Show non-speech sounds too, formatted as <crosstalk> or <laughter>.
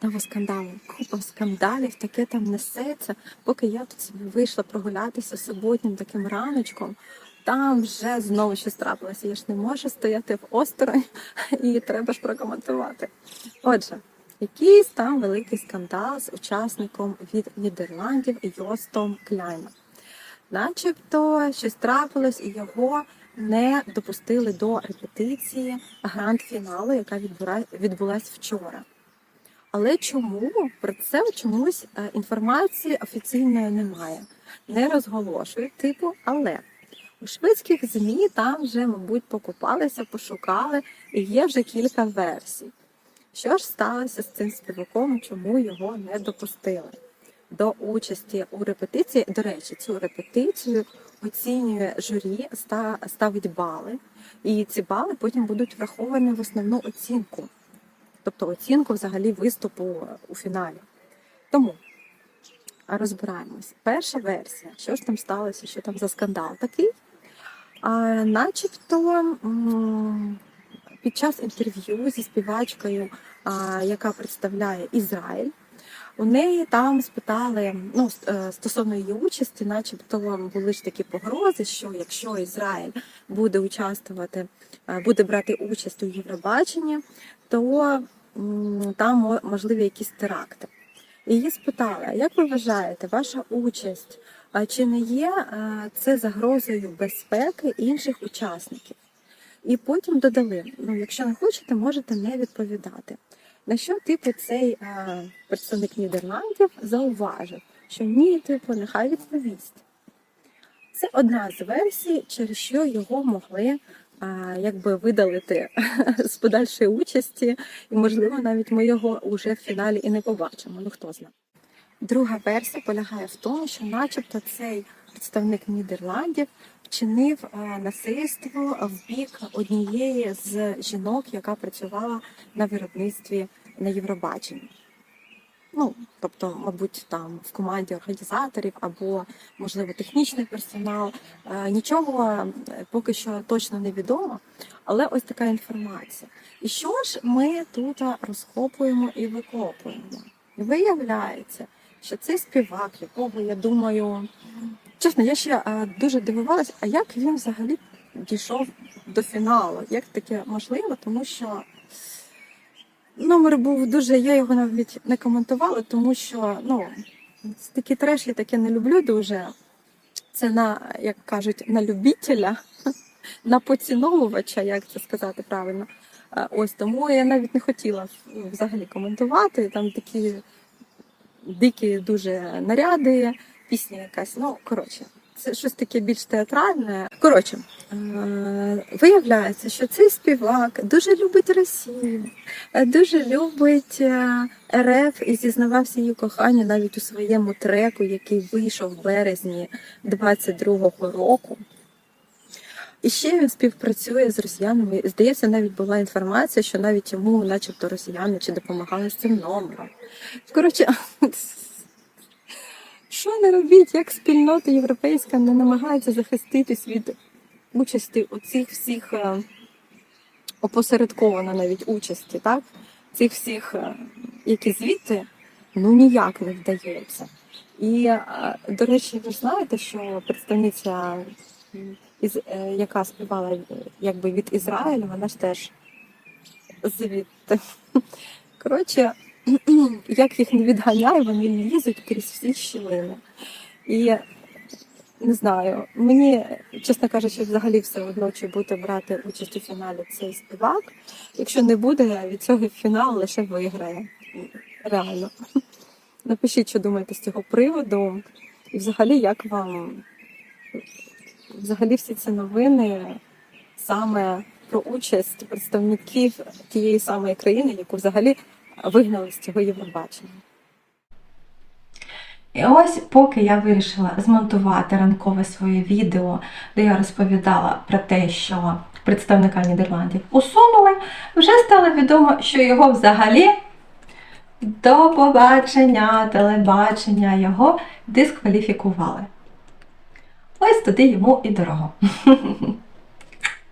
Знову скандали, купа скандалів, таке там несеться. Поки я тут собі вийшла прогулятися суботнім таким раночком, там вже знову щось трапилося. Я ж не можу стояти в осторонь <laughs> і треба ж прокоментувати. Отже, якийсь там великий скандал з учасником від Нідерландів Йостом Кляйном. Начебто щось трапилось і його не допустили до репетиції гранд-фіналу, яка відбулась вчора. Але чому про це чомусь е, інформації офіційної немає? Не розголошують, типу, але у шведських ЗМІ там вже, мабуть, покупалися, пошукали, і є вже кілька версій. Що ж сталося з цим співаком, чому його не допустили до участі у репетиції? До речі, цю репетицію оцінює журі, ставить бали, і ці бали потім будуть враховані в основну оцінку тобто оцінку взагалі виступу у фіналі. Тому розбираємось. Перша версія, що ж там сталося, що там за скандал такий. А, начебто під час інтерв'ю зі співачкою, а, яка представляє Ізраїль, у неї там спитали ну, е, стосовно її участі, начебто були ж такі погрози, що якщо Ізраїль буде участвувати, е, буде брати участь у Євробаченні, то там можливі якісь теракти. І Її спитали, як ви вважаєте, ваша участь а чи не є це загрозою безпеки інших учасників? І потім додали: ну, якщо не хочете, можете не відповідати. На що, типу, цей е, представник Нідерландів зауважив, що ні, типу, нехай відповість. Це одна з версій, через що його могли а, якби видалити <laughs> з подальшої участі, і можливо навіть ми його уже в фіналі і не побачимо. Ну хто знає. Друга версія полягає в тому, що, начебто, цей представник Нідерландів вчинив е, насильство в бік однієї з жінок, яка працювала на виробництві на Євробаченні. Ну, тобто, мабуть, там в команді організаторів або, можливо, технічний персонал. Е, Нічого е, поки що точно не відомо, але ось така інформація. І що ж ми тут розкопуємо і викопуємо? Виявляється, що цей співак, якого я думаю, чесно, я ще е, дуже дивувалась, а як він взагалі дійшов до фіналу? Як таке можливо? Тому що номер був дуже, я його навіть не коментувала, тому що ну, такий треш я таке не люблю дуже. Це на, як кажуть, на любителя, <laughs> на поціновувача, як це сказати правильно. Ось тому я навіть не хотіла ну, взагалі коментувати. Там такі дикі дуже наряди, пісня якась. Ну, коротше, це щось таке більш театральне. Коротше, е, виявляється, що цей співак дуже любить Росію, е, дуже любить е, РФ і зізнавався її коханні навіть у своєму треку, який вийшов в березні 22-го року. І ще він співпрацює з росіянами. Здається, навіть була інформація, що навіть йому, начебто, росіяни чи допомагали з цим номером. Коротше, <laughs> що не робіть, як спільнота європейська не намагається захиститись від участі у цих всіх е, опосередковано навіть участі, так? Цих всіх, е, які звідти, ну ніяк не вдається. І, е, до речі, ви знаєте, що представниця, яка співала якби від Ізраїлю, вона ж теж звідти. Коротше, <clears throat> як їх не відганяє, вони лізуть крізь всі щілини. І не знаю, мені, чесно кажучи, взагалі все одно, чи буде брати участь у фіналі цей співак. Якщо не буде, від цього фінал лише виграє. Реально. <laughs> Напишіть, що думаєте з цього приводу. І взагалі, як вам взагалі всі ці новини саме про участь представників тієї самої країни, яку взагалі вигнали з цього Євробачення. І ось, поки я вирішила змонтувати ранкове своє відео, де я розповідала про те, що представника Нідерландів усунули, вже стало відомо, що його взагалі до побачення, телебачення його дискваліфікували. Ось туди йому і дорого. <laughs>